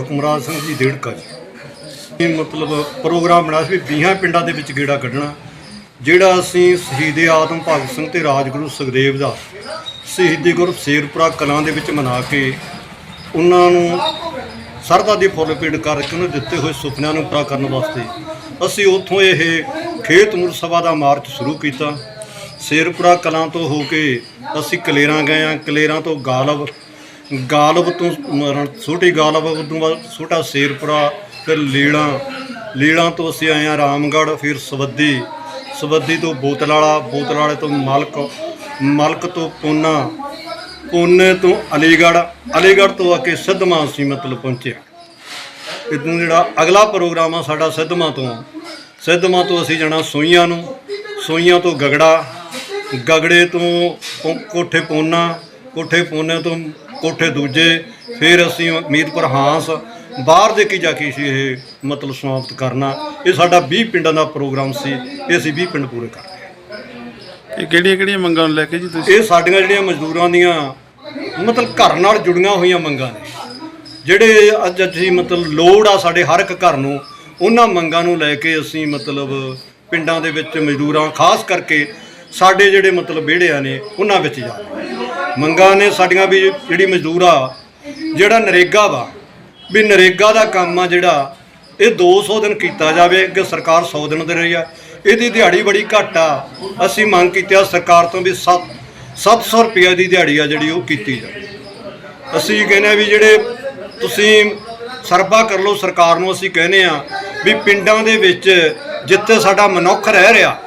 ਹੁਕਮਰਾਜ ਸਿੰਘ ਜੀ ਦੇੜਕਾ ਜੀ। ਇਹ ਮਤਲਬ ਪ੍ਰੋਗਰਾਮ ਬਣਾਇਆ ਸੀ ਵੀਹਾਂ ਪਿੰਡਾਂ ਦੇ ਵਿੱਚ ਗੇੜਾ ਕੱਢਣਾ, ਜਿਹੜਾ ਅਸੀਂ ਸ਼ਹੀਦੇ ਆਦਮ ਭਗਤ ਸਿੰਘ ਤੇ ਰਾਜਗੁਰੂ ਸੁਖਦੇਵ ਦਾ ਸ਼ਹੀਦੀ ਗੁਰੂ ਸ਼ੇਰਪੁਰਾ ਕਲਾਂ ਦੇ ਵਿੱਚ ਮਨਾ ਕੇ ਉਹਨਾਂ ਨੂੰ ਸਰਦਾ ਦੀ ਫੁੱਲ ਪੀੜ ਕਰਕੇ ਉਹਨੂੰ ਦਿੱਤੇ ਹੋਏ ਸੁਪਨਿਆਂ ਨੂੰ ਪੂਰਾ ਕਰਨ ਵਾਸਤੇ ਅਸੀਂ ਉੱਥੋਂ ਇਹ ਖੇਤ ਮੁਰ ਸਭਾ ਦਾ ਮਾਰਚ ਸ਼ੁਰੂ ਕੀਤਾ। ਸ਼ੇਰਪੁਰਾ ਕਲਾਂ ਤੋਂ ਹੋ ਕੇ ਅਸੀਂ ਕਲੇਰਾਂ ਗਏ ਆ ਕਲੇਰਾਂ ਤੋਂ ਗਾਲਬ ਗਾਲਬ ਤੋਂ ਮ- ਛੋਟੀ ਗਾਲਬ ਉਦੋਂ ਬਾਅਦ ਛੋਟਾ ਸ਼ੇਰਪੁਰਾ, ਫਿਰ ਲੀਲਾਂ ਲੀਲਾਂ ਤੋਂ ਅਸੀਂ ਆਏ ਆ ਰਾਮਗੜ੍ਹ, ਫਿਰ ਸਵੱਦੀ। ਸਵੱਦੀ ਤੋਂ ਬੋਤਲ ਵਾਲਾ ਬੋਤਲ ਵਾਲੇ ਤੋਂ ਮਲਕ ਮਲਕ ਤੋਂ ਪੂਨਾ, ਪੂਨੇ ਤੋਂ ਅਲੀਗੜ੍ਹ ਅਲੀਗੜ੍ਹ ਤੋਂ ਆ ਕੇ ਸਿੱਧਵਾਂ ਅਸੀਂ ਮਤਲਬ ਪਹੁੰਚੇ ਇਦੋਂ ਜਿਹੜਾ ਅਗਲਾ ਪ੍ਰੋਗਰਾਮ ਆ ਸਾਡਾ ਸਿੱਧਵਾਂ ਤੋਂ। ਆ। ਸਿੱਧਵਾਂ ਤੋਂ ਅਸੀਂ ਜਾਣਾ ਸੋਈਆਂ ਨੂੰ। ਸੋਈਆਂ ਤੋਂ ਗਗੜਾ। ਗਗੜੇ ਤੋਂ ਪੋ- ਕੋਠੇ ਪੋਨਾ, ਕੋਠੇ ਪੋਨੇ ਤੋਂ ਕੋਠੇ ਦੂਜੇ ਫਿਰ ਅਸੀਂ ਮੀਰਪੁਰ ਹਾਂਸ ਬਾਹਰ ਦੇ ਕੀ ਜਾ ਕੇ ਸੀ ਇਹ ਮਤਲਬ ਸਮਾਪਤ ਕਰਨਾ। ਇਹ ਸਾਡਾ 20 ਪਿੰਡਾਂ ਦਾ ਪ੍ਰੋਗਰਾਮ ਸੀ ਇਹ ਅਸੀਂ 20 ਪਿੰਡ ਪੂਰੇ ਕਰ ਇਹ ਕਿਹੜੀਆਂ ਕਿਹੜੀਆਂ ਮੰਗਾਂ ਨੂੰ ਲੈ ਕੇ ਜੀ ਤੁਸੀਂ? ਇਹ ਸਾਡੀਆਂ ਜਿਹੜੀਆਂ ਮਜ਼ਦੂਰਾਂ ਦੀਆਂ ਮਤਲਬ ਘਰ ਨਾਲ ਜੁੜੀਆਂ ਹੋਈਆਂ ਮੰਗਾਂ ਨੇ। ਜਿਹੜੇ ਅੱਜ ਅਸੀਂ ਮਤਲਬ ਲੋੜ ਆ ਸਾਡੇ ਹਰ ਇੱਕ ਘਰ ਨੂੰ ਉਹਨਾਂ ਮੰਗਾਂ ਨੂੰ ਲੈ ਕੇ ਅਸੀਂ ਮਤਲਬ ਪਿੰਡਾਂ ਦੇ ਵਿੱਚ ਮਜ਼ਦੂਰਾਂ ਖਾਸ ਕਰਕੇ ਸਾਡੇ ਜਿਹੜੇ ਮਤਲਬ ਵਿਹੜਿਆਂ ਨੇ ਉਹਨਾਂ ਵਿੱਚ ਜਾ ਮੰਗਾਂ ਨੇ ਸਾਡੀਆਂ ਵੀ ਜਿਹੜੀ ਮਜ਼ਦੂਰ ਆ, ਜਿਹੜਾ ਨਰੇਗਾ ਵਾ, ਵੀ ਨਰੇਗਾ ਦਾ ਕੰਮ ਆ ਜਿਹੜਾ, ਇਹ 200 ਦਿਨ ਕੀਤਾ ਜਾਵੇ, ਅੱਗੇ ਸਰਕਾਰ 100 ਦਿਨ ਦੇ ਰਹੀ ਆ। ਇਹਦੀ ਦਿਹਾੜੀ ਬੜੀ ਘੱਟ ਆ। ਅਸੀਂ ਮੰਗ ਕੀਤੀ ਆ ਸਰਕਾਰ ਤੋਂ ਵੀ 7 700 ਰੁਪਏ ਦੀ ਦਿਹਾੜੀ ਆ ਜਿਹੜੀ ਉਹ ਕੀਤੀ ਜਾਵੇ। ਅਸੀਂ ਕਹਿੰਦੇ ਆ ਵੀ ਜਿਹੜੇ ਤੁਸੀਂ ਸਰਬਾ ਕਰ ਲਓ ਸਰਕਾਰ ਨੂੰ ਅਸੀਂ ਕਹਿੰਦੇ ਆ ਵੀ ਪਿੰਡਾਂ ਦੇ ਵਿੱਚ ਜਿੱਥੇ ਸਾਡਾ ਮਨੁੱਖ ਰਹਿ ਰਿਹਾ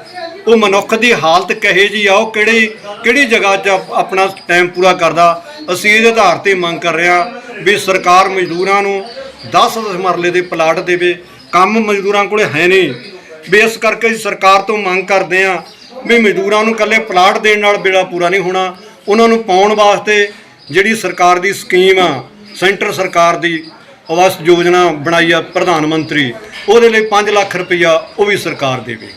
ਉਹ ਮਨੁੱਖ ਦੀ ਹਾਲਤ ਕਹੇ ਜੀ ਆ, ਉਹ ਕਿਹੜੀ ਕਿਹੜੀ ਜਗ੍ਹਾ 'ਚ ਆਪਣਾ ਟਾਈਮ ਪੂਰਾ ਕਰਦਾ। ਅਸੀਂ ਇਹਦੇ ਆਧਾਰ ਤੇ ਮੰਗ ਕਰ ਰਹੇ ਹਾਂ ਵੀ ਸਰਕਾਰ ਮਜ਼ਦੂਰਾਂ ਨੂੰ 10 ਮਰਲੇ ਦੇ ਪਲਾਟ ਦੇਵੇ। ਕੰਮ ਮਜ਼ਦੂਰਾਂ ਕੋਲੇ ਹੈ ਨਹੀਂ। ਵੀ ਇਸ ਕਰਕੇ ਸਰਕਾਰ ਤੋਂ ਮੰਗ ਕਰਦੇ ਆ ਵੀ ਮਜ਼ਦੂਰਾਂ ਨੂੰ ਇਕੱਲੇ ਪਲਾਟ ਦੇਣ ਨਾਲ ਬੇੜਾ ਪੂਰਾ ਨਹੀਂ ਹੋਣਾ। ਉਹਨਾਂ ਨੂੰ ਪਾਉਣ ਵਾਸਤੇ ਜਿਹੜੀ ਸਰਕਾਰ ਦੀ ਸਕੀਮ ਆ, ਸੈਂਟਰ ਸਰਕਾਰ ਦੀ ਆਵਾਸ ਯੋਜਨਾ ਬਣਾਈ ਆ ਪ੍ਰਧਾਨ ਮੰਤਰੀ, ਉਹਦੇ ਲਈ 5 ਲੱਖ ਰੁਪਈਆ ਉਹ ਵੀ ਸਰਕਾਰ ਦੇਵੇ।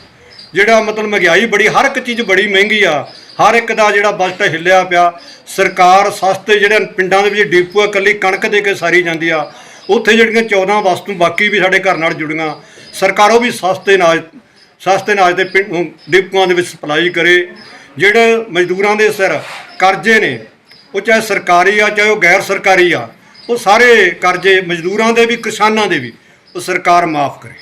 ਜਿਹੜਾ ਮਤਲਬ ਮਹਿੰਗਾਈ ਬੜੀ, ਹਰ ਇੱਕ ਚੀਜ਼ ਬੜੀ ਮਹਿੰਗੀ ਆ। ਹਰ ਇੱਕ ਦਾ ਜਿਹੜਾ ਬਜਟ ਹਿੱਲਿਆ ਪਿਆ। ਸਰਕਾਰ ਸਸਤੇ ਜਿਹੜੇ ਪਿੰਡਾਂ ਦੇ ਵਿੱਚ ਡੀਪੂ ਆ ਇਕੱਲੀ ਕਣਕ ਦੇ ਕੇ ਸਾਰੀ ਜਾਂਦੀ ਆ। ਉੱਥੇ ਜਿਹੜੀਆਂ 14 ਵਸਤੂ, ਬਾਕੀ ਵੀ ਸਾਡੇ ਘਰ ਨਾਲ ਜੁੜੀਆਂ। ਸਰਕਾਰ ਉਹ ਵੀ ਸਸਤੇ ਅਨਾਜ ਸਸਤੇ ਅਨਾਜ ਦੇ ਪਿੰ- ਡਿਪੂਆਂ ਦੇ ਵਿੱਚ ਸਪਲਾਈ ਕਰੇ। ਜਿਹੜੇ ਮਜ਼ਦੂਰਾਂ ਦੇ ਸਿਰ ਕਰਜ਼ੇ ਨੇ, ਉਹ ਚਾਹੇ ਸਰਕਾਰੀ ਆ, ਚਾਹੇ ਉਹ ਗੈਰ ਸਰਕਾਰੀ ਆ, ਉਹ ਸਾਰੇ ਕਰਜ਼ੇ ਮਜ਼ਦੂਰਾਂ ਦੇ ਵੀ, ਕਿਸਾਨਾਂ ਦੇ ਵੀ, ਉਹ ਸਰਕਾਰ ਮਾਫ ਕਰੇ।